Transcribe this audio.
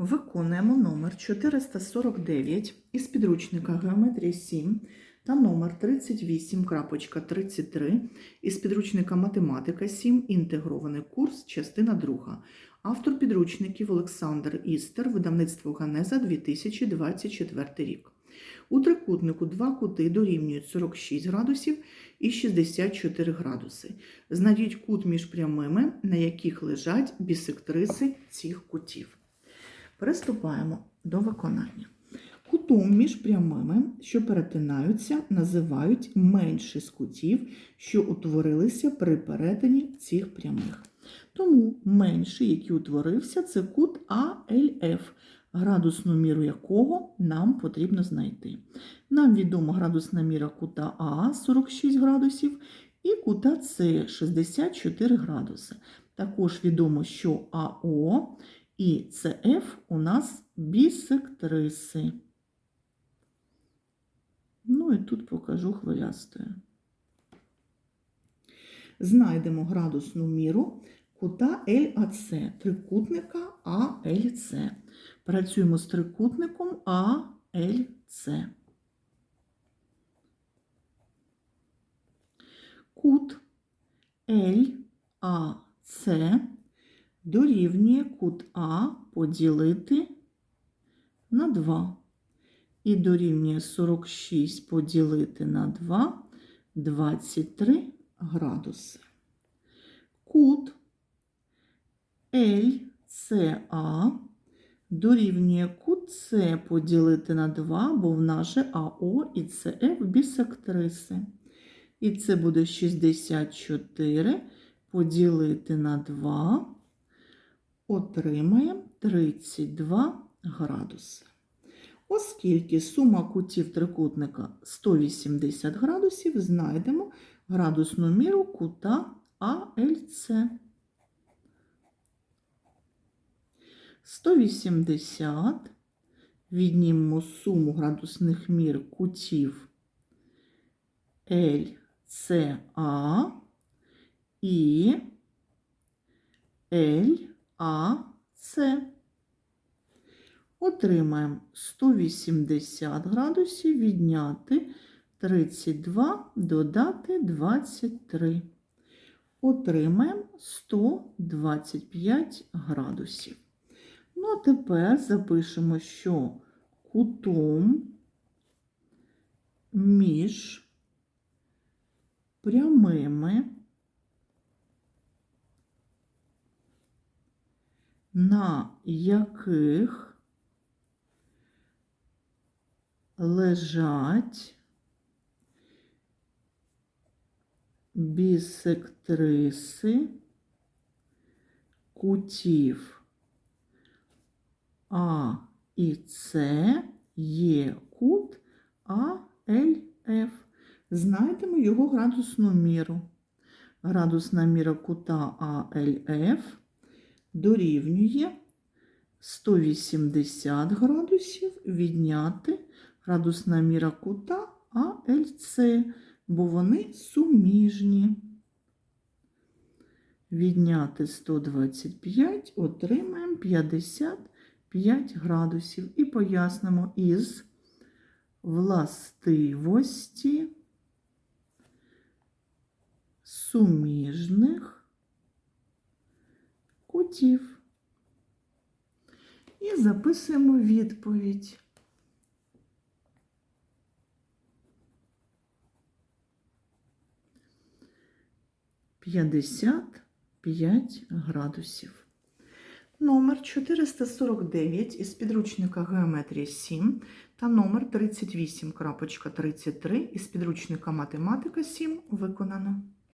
Виконуємо номер 449 із підручника Геометрія 7 та номер 38.33 із підручника Математика 7. Інтегрований курс, частина 2. Автор підручників Олександр Істер, видавництво Ганеза 2024 рік. У трикутнику два кути дорівнюють 46 градусів і 64 градуси. Знайдіть кут між прямими, на яких лежать бісектриси цих кутів. Приступаємо до виконання. Кутом між прямими, що перетинаються, називають менший з кутів, що утворилися при перетині цих прямих. Тому менший, який утворився, це кут АЛФ, градусну міру якого нам потрібно знайти. Нам відома градусна міра кута А 46 градусів і кута С 64 градуси. Також відомо, що АО і ЦФ у нас бісектриси. Ну і тут покажу хвилястою. Знайдемо градусну міру кута ЛАЦ, трикутника АЛЦ. Працюємо з трикутником АЛЦ. Кут ЛАЦ дорівнює кут А поділити на 2. І дорівнює 46 поділити на 2 23 градуси. Кут LCA дорівнює кут С поділити на 2, бо в наше АО і ЦФ бісектриси. І це буде 64 поділити на 2, отримаємо 32 градуси. Оскільки сума кутів трикутника 180 градусів, знайдемо градусну міру кута АЛЦ. 180 віднімемо суму градусних мір кутів LCA і LAC. Отримаємо 180 градусів відняти 32, додати 23. Отримаємо 125 градусів. Ну, а тепер запишемо, що кутом між прямими на яких лежать бісектриси кутів А і С є кут АЛФ. Знайдемо його градусну міру. Градусна міра кута АЛФ дорівнює 180 градусів відняти градусна міра кута АЛЦ, бо вони суміжні. Відняти 125 отримаємо 55 градусів. І пояснимо із властивості суміжних кутів. І записуємо відповідь. П'ятдесят п'ять градусів. Номер 449 із підручника Геометрія 7 та номер 38.33 із підручника Математика 7 виконано.